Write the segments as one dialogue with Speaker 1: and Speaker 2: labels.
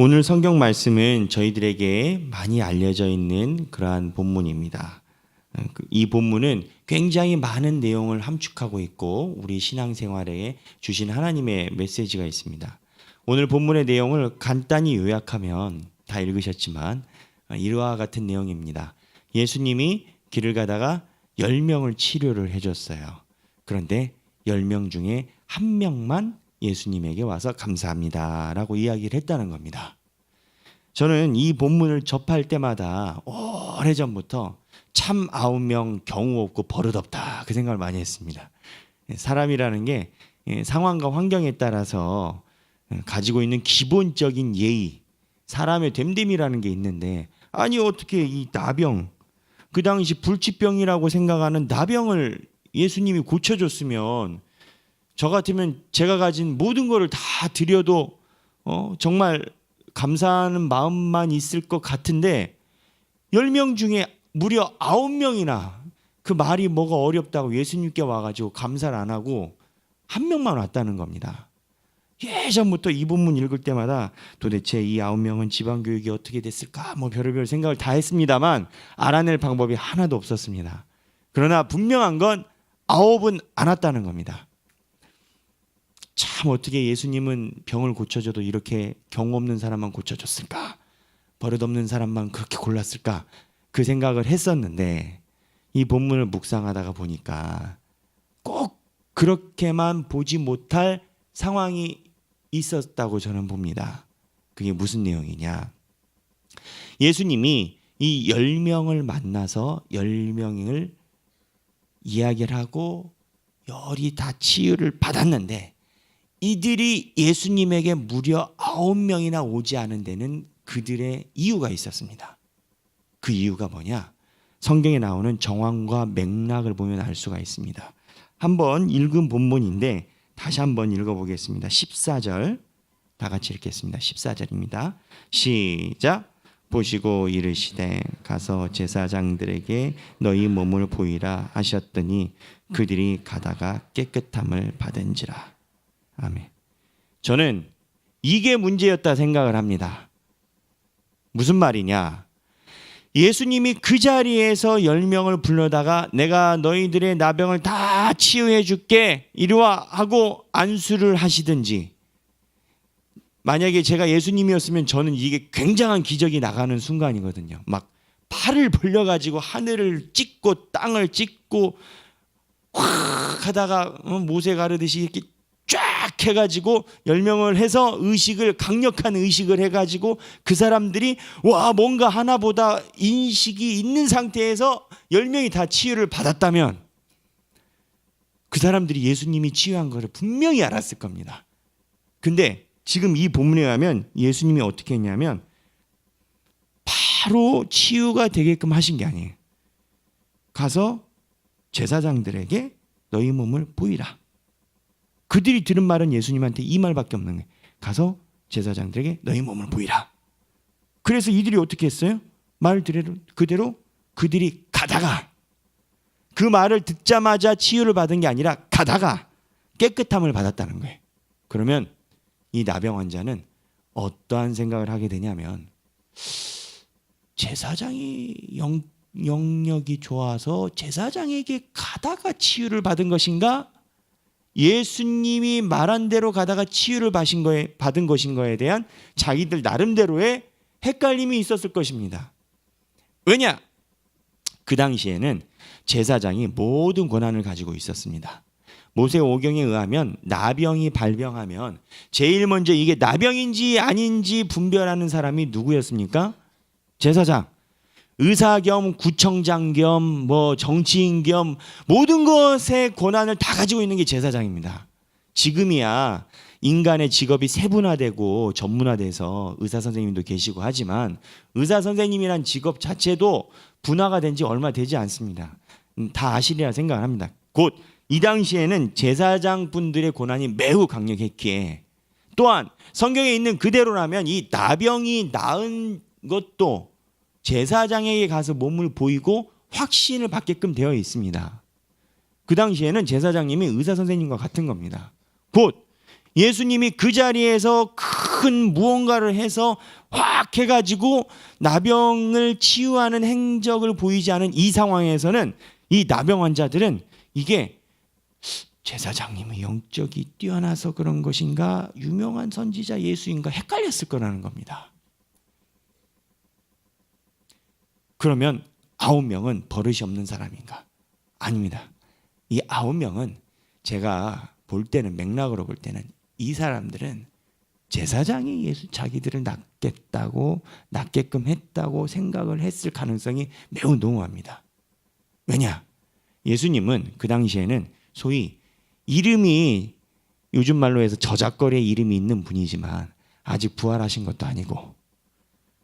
Speaker 1: 오늘 성경 말씀은 저희들에게 많이 알려져 있는 그러한 본문입니다. 어, 그이 본문은 굉장히 많은 내용을 함축하고 있고 우리 신앙생활에 주신 하나님의 메시지가 있습니다. 오늘 본문의 내용을 간단히 요약하면 다 읽으셨지만 어, 이와 같은 내용입니다. 예수님이 길을 가다가 10명을 치료를 해줬어요. 그런데 10명 중에 한 명만 예수님에게 와서 감사합니다라고 이야기를 했다는 겁니다. 저는 이 본문을 접할 때마다 오래전부터 참 아홉 명 경우 없고 버릇 없다 그 생각을 많이 했습니다. 사람이라는 게 예, 상황과 환경에 따라서 예, 가지고 있는 기본적인 예의, 사람의 됨됨이라는 게 있는데 아니 어떻게 이 나병 그 당시 불치병이라고 생각하는 나병을 예수님이 고쳐줬으면 저 같으면 제가 가진 모든 거를 다 드려도 어, 정말 감사하는 마음만 있을 것 같은데 10명 중에 무려 9명이나 그 말이 뭐가 어렵다고 예수님께 와가지고 감사를 안 하고 한 명만 왔다는 겁니다. 예전부터 이 본문 읽을 때마다 도대체 이 아홉 명은 지방 교육이 어떻게 됐을까 뭐 별의별 생각을 다 했습니다만 알아낼 방법이 하나도 없었습니다. 그러나 분명한 건 아홉은 안 왔다는 겁니다. 참 어떻게 예수님은 병을 고쳐줘도 이렇게 경우 없는 사람만 고쳐줬을까? 버릇 없는 사람만 그렇게 골랐을까? 그 생각을 했었는데 이 본문을 묵상하다가 보니까 꼭 그렇게만 보지 못할 상황이 있었다고 저는 봅니다. 그게 무슨 내용이냐? 예수님이 이 10명을 만나서 10명을 이야기를 하고 열이 다 치유를 받았는데 이들이 예수님에게 무려 아홉 명이나 오지 않은 데는 그들의 이유가 있었습니다. 그 이유가 뭐냐? 성경에 나오는 정황과 맥락을 보면 알 수가 있습니다. 한번 읽은 본문인데 다시 한번 읽어보겠습니다. 14절 다 같이 읽겠습니다. 14절입니다. 시작. 보시고 이르시되 가서 제사장들에게 너희 몸을 보이라 하셨더니 그들이 가다가 깨끗함을 받은지라. 아멘. 저는 이게 문제였다 생각을 합니다. 무슨 말이냐? 예수님이 그 자리에서 열 명을 불러다가 내가 너희들의 나병을 다 치유해 줄게 이리와 하고 안수를 하시든지 만약에 제가 예수님이었으면 저는 이게 굉장한 기적이 나가는 순간이거든요. 막 팔을 벌려 가지고 하늘을 찍고 땅을 찍고 확 하다가 어, 모세 가르듯이 이렇게 쫙 해가지고 열 명을 해서 의식을 강력한 의식을 해가지고 그 사람들이 와 뭔가 하나보다 인식이 있는 상태에서 열 명이 다 치유를 받았다면 그 사람들이 예수님이 치유한 것을 분명히 알았을 겁니다. 근데 지금 이 본문에 가면 예수님이 어떻게 했냐면 바로 치유가 되게끔 하신 게 아니에요. 가서 제사장들에게 너희 몸을 보이라. 그들이 들은 말은 예수님한테 이 말밖에 없는 거예요. 가서 제사장들에게 너희 몸을 보이라. 그래서 이들이 어떻게 했어요? 말 그대로, 그들이 가다가 그 말을 듣자마자 치유를 받은 게 아니라 가다가 깨끗함을 받았다는 거예요. 그러면 이 나병 환자는 어떠한 생각을 하게 되냐면 제사장이 영, 영역이 좋아서 제사장에게 가다가 치유를 받은 것인가? 예수님이 말한 대로 가다가 치유를 받은 거에, 받은 것인 거에 대한 자기들 나름대로의 헷갈림이 있었을 것입니다. 왜냐? 그 당시에는 제사장이 모든 권한을 가지고 있었습니다. 모세 오경에 의하면 나병이 발병하면 제일 먼저 이게 나병인지 아닌지 분별하는 사람이 누구였습니까? 제사장. 의사 겸 구청장 겸 뭐 정치인 겸 모든 것의 권한을 다 가지고 있는 게 제사장입니다. 지금이야 인간의 직업이 세분화되고 전문화돼서 의사 선생님도 계시고 하지만 의사 선생님이란 직업 자체도 분화가 된 지 얼마 되지 않습니다. 음, 다 아시리라 생각을 합니다. 곧 이 당시에는 제사장 분들의 권한이 매우 강력했기에 또한 성경에 있는 그대로라면 이 나병이 나은 것도 제사장에게 가서 몸을 보이고 확신을 받게끔 되어 있습니다. 그 당시에는 제사장님이 의사 선생님과 같은 겁니다. 곧 예수님이 그 자리에서 큰큰 무언가를 해서 확 해가지고 나병을 치유하는 행적을 보이지 않은 이 상황에서는 이 나병 환자들은 이게 제사장님의 영적이 뛰어나서 그런 것인가 유명한 선지자 예수인가 헷갈렸을 거라는 겁니다. 그러면 아홉 명은 버릇이 없는 사람인가? 아닙니다. 이 아홉 명은 제가 볼 때는 맥락으로 볼 때는 이 사람들은 제사장이 예수 자기들을 낫겠다고 낫게끔 했다고 생각을 했을 가능성이 매우 농후합니다. 왜냐? 예수님은 그 당시에는 소위 이름이 요즘 말로 해서 저작거리의 이름이 있는 분이지만 아직 부활하신 것도 아니고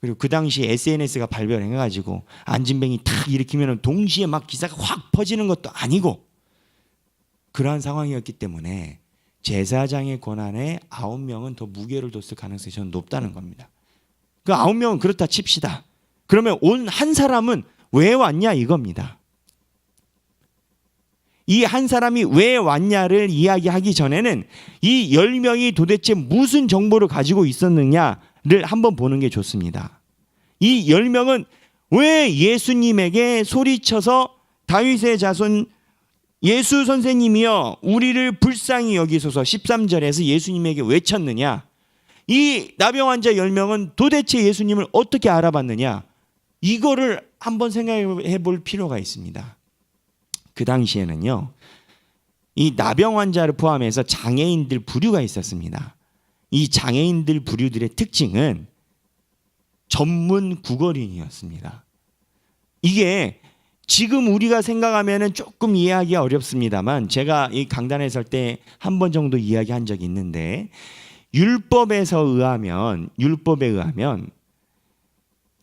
Speaker 1: 그리고 그 당시 SNS가 발별해가지고 안진뱅이 탁 일으키면 동시에 막 기사가 확 퍼지는 것도 아니고 그러한 상황이었기 때문에 제사장의 권한에 아홉 명은 더 무게를 뒀을 가능성이 저는 높다는 겁니다. 그 아홉 명은 그렇다 칩시다. 그러면 온 한 사람은 왜 왔냐 이겁니다. 이 한 사람이 왜 왔냐를 이야기하기 전에는 이 열 명이 도대체 무슨 정보를 가지고 있었느냐를 한번 보는 게 좋습니다. 이 열 명은 왜 예수님에게 소리쳐서 다윗의 자손 예수 선생님이여 우리를 불쌍히 여기소서 13절에서 예수님에게 외쳤느냐? 이 나병 환자 10명은 도대체 예수님을 어떻게 알아봤느냐? 이거를 한번 생각해 볼 필요가 있습니다. 그 당시에는요. 이 나병 환자를 포함해서 장애인들 부류가 있었습니다. 이 장애인들 부류들의 특징은 전문 국어린이었습니다. 이게 지금 우리가 생각하면은 조금 이해하기 어렵습니다만 제가 이 강단에 설 때 한 번 정도 이야기한 적이 있는데 율법에서 의하면 율법에 의하면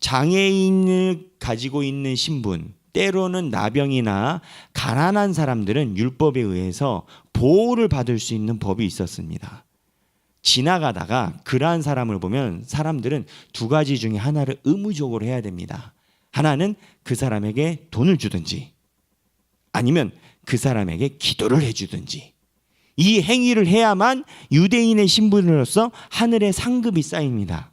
Speaker 1: 장애인을 가지고 있는 신분 때로는 나병이나 가난한 사람들은 율법에 의해서 보호를 받을 수 있는 법이 있었습니다. 지나가다가 그러한 사람을 보면 사람들은 두 가지 중에 하나를 의무적으로 해야 됩니다. 하나는 그 사람에게 돈을 주든지 아니면 그 사람에게 기도를 해주든지 이 행위를 해야만 유대인의 신분으로서 하늘의 상급이 쌓입니다.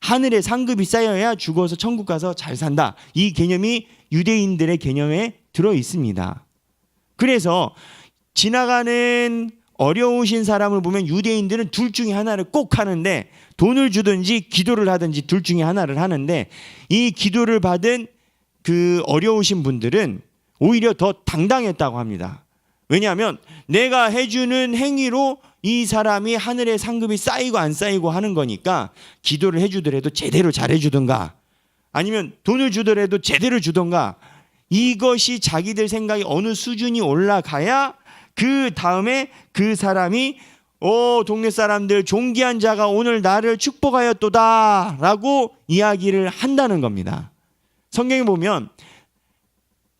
Speaker 1: 하늘의 상급이 쌓여야 죽어서 천국 가서 잘 산다. 이 개념이 유대인들의 개념에 들어 있습니다. 그래서 지나가는 어려우신 사람을 보면 유대인들은 둘 중에 하나를 꼭 하는데 돈을 주든지 기도를 하든지 둘 중에 하나를 하는데 이 기도를 받은 그 어려우신 분들은 오히려 더 당당했다고 합니다. 왜냐하면 내가 해주는 행위로 이 사람이 하늘의 상급이 쌓이고 안 쌓이고 하는 거니까 기도를 해주더라도 제대로 잘해주든가 아니면 돈을 주더라도 제대로 주던가 이것이 자기들 생각이 어느 수준이 올라가야 그 다음에 그 사람이 오 동네 사람들 존귀한 자가 오늘 나를 축복하였도다라고 이야기를 한다는 겁니다. 성경에 보면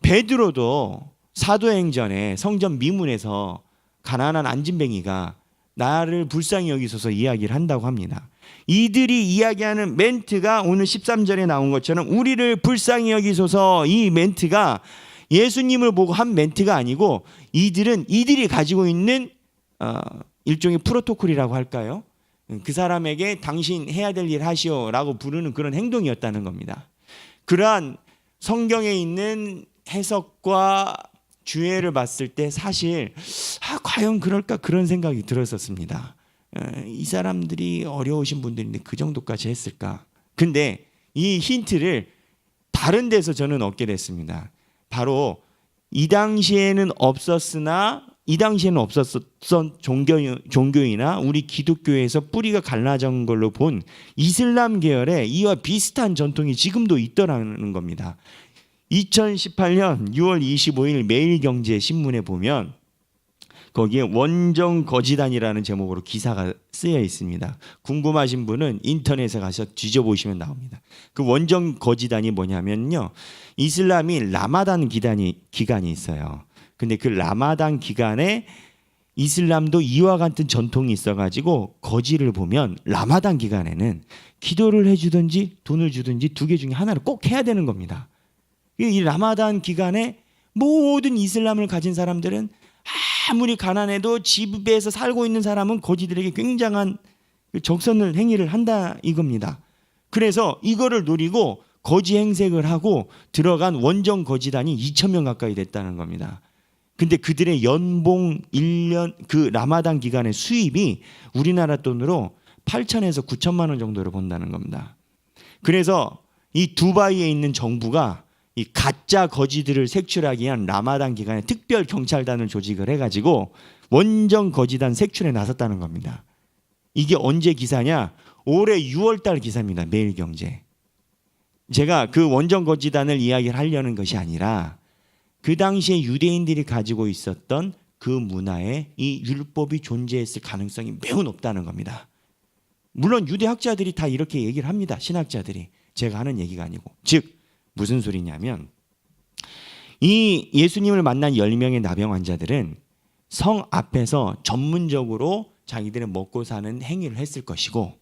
Speaker 1: 베드로도 사도행전에 성전 미문에서 가난한 안진뱅이가 나를 불쌍히 여기소서 이야기를 한다고 합니다. 이들이 이야기하는 멘트가 오늘 13절에 나온 것처럼 우리를 불쌍히 여기소서 이 멘트가 예수님을 보고 한 멘트가 아니고 이들은 이들이 가지고 있는 어, 일종의 프로토콜이라고 할까요? 그 사람에게 당신 해야 될 일 하시오라고 부르는 그런 행동이었다는 겁니다. 그러한 성경에 있는 해석과 주해를 봤을 때 사실 아, 과연 그럴까 그런 생각이 들었었습니다. 어, 이 사람들이 어려우신 분들인데 그 정도까지 했을까? 근데 이 힌트를 다른 데서 저는 얻게 됐습니다. 바로 이 당시에는 없었으나 이 당시에는 없었던 종교, 종교이나 우리 기독교에서 뿌리가 갈라진 걸로 본 이슬람 계열에 이와 비슷한 전통이 지금도 있더라는 겁니다. 2018년 6월 25일 매일경제 신문에 보면 거기에 원정 거지단이라는 제목으로 기사가 쓰여 있습니다. 궁금하신 분은 인터넷에 가서 뒤져보시면 나옵니다. 그 원정 거지단이 뭐냐면요. 이슬람이 라마단 기간이, 기간이 있어요. 근데 그 라마단 기간에 이슬람도 이와 같은 전통이 있어가지고 거지를 보면 라마단 기간에는 기도를 해주든지 돈을 주든지 두 개 중에 하나를 꼭 해야 되는 겁니다. 이 라마단 기간에 모든 이슬람을 가진 사람들은 아무리 가난해도 집에서 살고 있는 사람은 거지들에게 굉장한 적선을 행위를 한다 이겁니다. 그래서 이거를 노리고 거지 행색을 하고 들어간 원정 거지단이 2천 명 가까이 됐다는 겁니다. 근데 그들의 연봉 1년 그 라마단 기간의 수입이 우리나라 돈으로 8천에서 9천만 원 정도를 번다는 겁니다. 그래서 이 두바이에 있는 정부가 이 가짜 거지들을 색출하기 위한 라마단 기간에 특별 경찰단을 조직을 해가지고 원정 거지단 색출에 나섰다는 겁니다. 이게 언제 기사냐? 올해 6월달 기사입니다. 매일경제. 제가 그 원정 거지단을 이야기를 하려는 것이 아니라 그 당시에 유대인들이 가지고 있었던 그 문화에 이 율법이 존재했을 가능성이 매우 높다는 겁니다. 물론 유대 학자들이 다 이렇게 얘기를 합니다. 신학자들이 제가 하는 얘기가 아니고 즉 무슨 소리냐면 이 예수님을 만난 10명의 나병 환자들은 성 앞에서 전문적으로 자기들은 먹고 사는 행위를 했을 것이고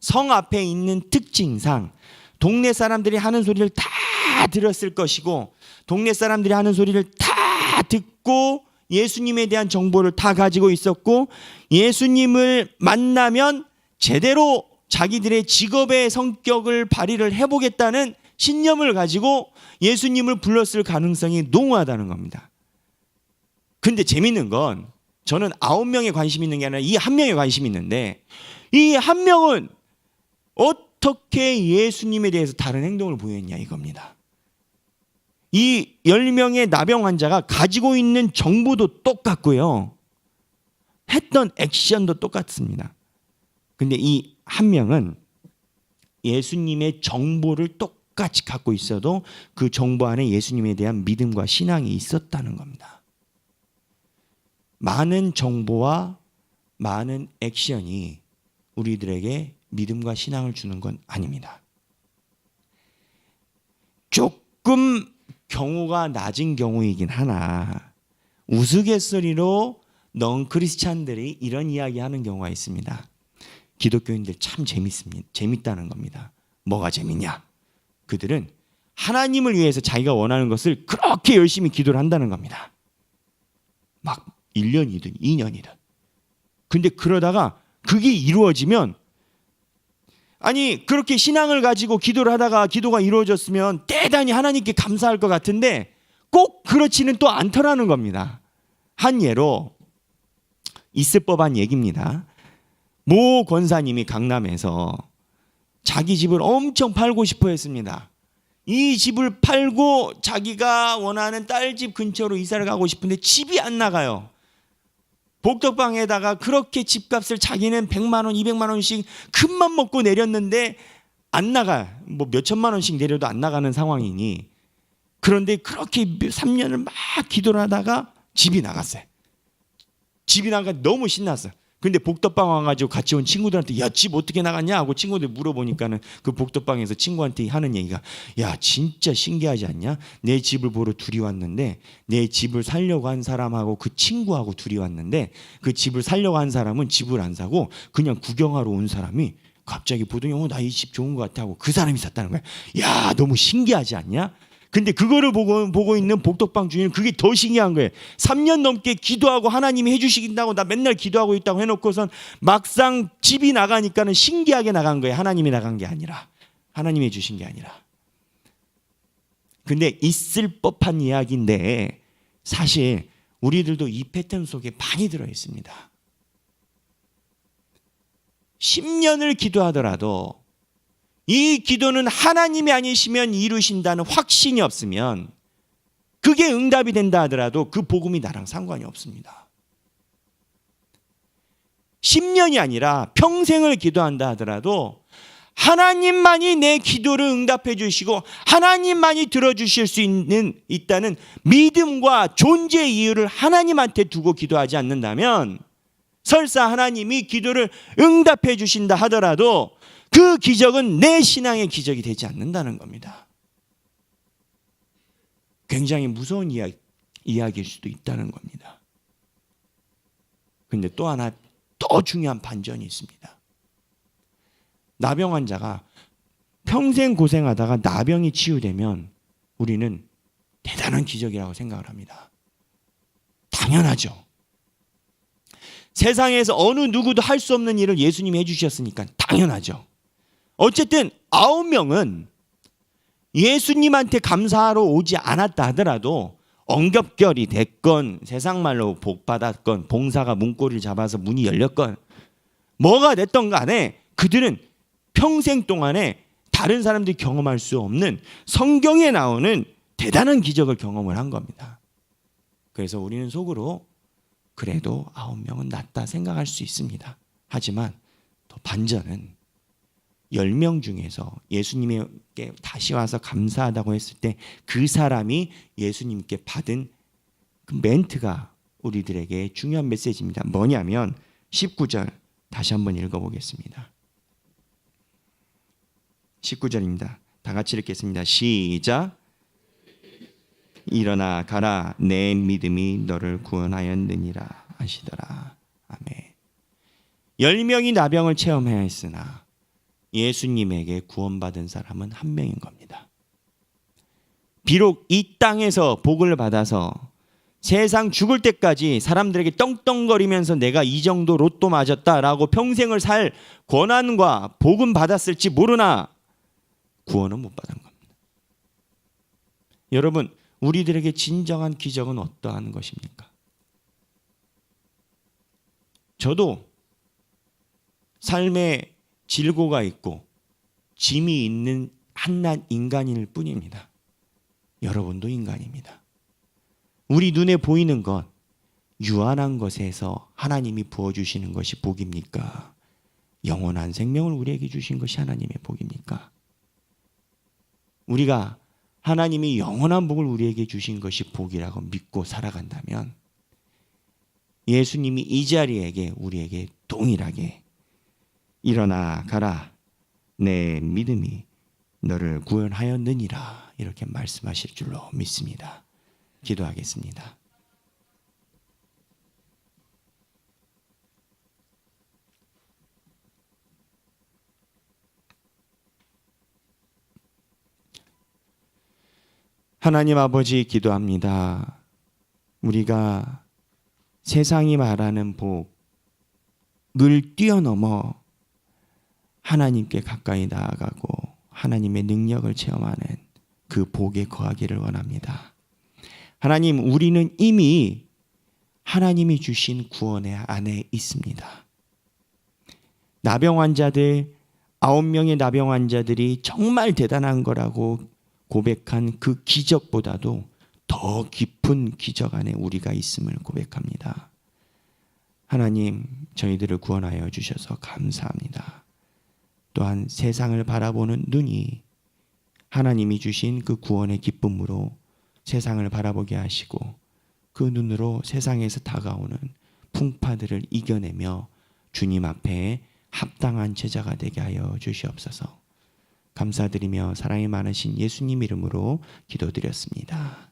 Speaker 1: 성 앞에 있는 특징상 동네 사람들이 하는 소리를 다 들었을 것이고 동네 사람들이 하는 소리를 다 듣고 예수님에 대한 정보를 다 가지고 있었고 예수님을 만나면 제대로 자기들의 직업의 성격을 발휘를 해보겠다는 신념을 가지고 예수님을 불렀을 가능성이 농후하다는 겁니다. 근데 재밌는 건 저는 아홉 명에 관심 있는 게 아니라 이 한 명에 관심 있는데 이 한 명은 어떻게 예수님에 대해서 다른 행동을 보였냐 이겁니다. 이 10명의 나병 환자가 가지고 있는 정보도 똑같고요. 했던 액션도 똑같습니다. 근데 이 한 명은 예수님의 정보를 똑 같이 갖고 있어도 그 정보 안에 예수님에 대한 믿음과 신앙이 있었다는 겁니다. 많은 정보와 많은 액션이 우리들에게 믿음과 신앙을 주는 건 아닙니다. 조금 경우가 낮은 경우이긴 하나 우스갯소리로 넌 크리스찬들이 이런 이야기 하는 경우가 있습니다. 기독교인들 참 재밌습니다. 재밌다는 겁니다. 뭐가 재밌냐? 그들은 하나님을 위해서 자기가 원하는 것을 그렇게 열심히 기도를 한다는 겁니다. 막 1년이든 2년이든. 근데 그러다가 그게 이루어지면 아니 그렇게 신앙을 가지고 기도를 하다가 기도가 이루어졌으면 대단히 하나님께 감사할 것 같은데 꼭 그렇지는 또 않더라는 겁니다. 한 예로 있을 법한 얘기입니다. 모 권사님이 강남에서 자기 집을 엄청 팔고 싶어 했습니다. 이 집을 팔고 자기가 원하는 딸 집 근처로 이사를 가고 싶은데 집이 안 나가요. 복덕방에다가 그렇게 집값을 자기는 100만 원, 200만 원씩 큰맘 먹고 내렸는데 안 나가. 뭐 몇천만 원씩 내려도 안 나가는 상황이니 그런데 그렇게 3년을 막 기도를 하다가 집이 나갔어요. 집이 나가 너무 신났어. 근데 복덕방 와가지고 같이 온 친구들한테 야 집 어떻게 나갔냐? 하고 친구들 물어보니까는 그 복덕방에서 친구한테 하는 얘기가 야 진짜 신기하지 않냐? 내 집을 보러 둘이 왔는데 내 집을 살려고 한 사람하고 그 친구하고 둘이 왔는데 그 집을 살려고 한 사람은 집을 안 사고 그냥 구경하러 온 사람이 갑자기 보더니 어나 이 집 좋은 것 같아 하고 그 사람이 샀다는 거야. 야 너무 신기하지 않냐 근데 그거를 보고, 보고 있는 복덕방 주인은 그게 더 신기한 거예요. 3년 넘게 기도하고 하나님이 해주시긴다고 나 맨날 기도하고 있다고 해놓고선 막상 집이 나가니까는 신기하게 나간 거예요. 하나님이 나간 게 아니라. 하나님이 해주신 게 아니라. 근데 있을 법한 이야기인데 사실 우리들도 이 패턴 속에 많이 들어 있습니다. 10년을 기도하더라도 이 기도는 하나님이 아니시면 이루신다는 확신이 없으면 그게 응답이 된다 하더라도 그 복음이 나랑 상관이 없습니다. 10년이 아니라 평생을 기도한다 하더라도 하나님만이 내 기도를 응답해 주시고 하나님만이 들어주실 수 있는 있다는 믿음과 존재 이유를 하나님한테 두고 기도하지 않는다면 설사 하나님이 기도를 응답해 주신다 하더라도 그 기적은 내 신앙의 기적이 되지 않는다는 겁니다. 굉장히 무서운 이야기, 이야기일 수도 있다는 겁니다. 근데 또 하나 더 중요한 반전이 있습니다. 나병 환자가 평생 고생하다가 나병이 치유되면 우리는 대단한 기적이라고 생각을 합니다. 당연하죠. 세상에서 어느 누구도 할 수 없는 일을 예수님이 해주셨으니까 당연하죠. 어쨌든 아홉 명은 예수님한테 감사하러 오지 않았다 하더라도 엉겹결이 됐건 세상 말로 복 받았건 봉사가 문고리를 잡아서 문이 열렸건 뭐가 됐던 간에 그들은 평생 동안에 다른 사람들이 경험할 수 없는 성경에 나오는 대단한 기적을 경험을 한 겁니다. 그래서 우리는 속으로 그래도 아홉 명은 낫다 생각할 수 있습니다. 하지만 더 반전은 열명 중에서 예수님께 다시 와서 감사하다고 했을 때 그 사람이 예수님께 받은 그 멘트가 우리들에게 중요한 메시지입니다. 뭐냐면 19절 다시 한번 읽어보겠습니다. 19절입니다. 다 같이 읽겠습니다. 시작. 일어나 가라 내 믿음이 너를 구원하였느니라 하시더라. 아멘. 열 명이 나병을 체험해야 했으나 예수님에게 구원받은 사람은 한 명인 겁니다. 비록 이 땅에서 복을 받아서 세상 죽을 때까지 사람들에게 떵떵거리면서 내가 이 정도 로또 맞았다라고 평생을 살 권한과 복은 받았을지 모르나 구원은 못 받은 겁니다. 여러분, 우리들에게 진정한 기적은 어떠한 것입니까? 저도 삶에 질고가 있고 짐이 있는 한낱 인간일 뿐입니다. 여러분도 인간입니다. 우리 눈에 보이는 것, 유한한 것에서 하나님이 부어주시는 것이 복입니까? 영원한 생명을 우리에게 주신 것이 하나님의 복입니까? 우리가 하나님이 영원한 복을 우리에게 주신 것이 복이라고 믿고 살아간다면 예수님이 이 자리에게 우리에게 동일하게 일어나 가라 내 믿음이 너를 구원하였느니라 이렇게 말씀하실 줄로 믿습니다. 기도하겠습니다. 하나님 아버지 기도합니다. 우리가 세상이 말하는 복을 뛰어넘어 하나님께 가까이 나아가고 하나님의 능력을 체험하는 그 복에 거하기를 원합니다. 하나님, 우리는 이미 하나님이 주신 구원의 안에 있습니다. 나병 환자들, 아홉 명의 나병 환자들이 정말 대단한 거라고 고백한 그 기적보다도 더 깊은 기적 안에 우리가 있음을 고백합니다. 하나님, 저희들을 구원하여 주셔서 감사합니다. 또한 세상을 바라보는 눈이 하나님이 주신 그 구원의 기쁨으로 세상을 바라보게 하시고 그 눈으로 세상에서 다가오는 풍파들을 이겨내며 주님 앞에 합당한 제자가 되게 하여 주시옵소서. 감사드리며 사랑이 많으신 예수님 이름으로 기도드렸습니다.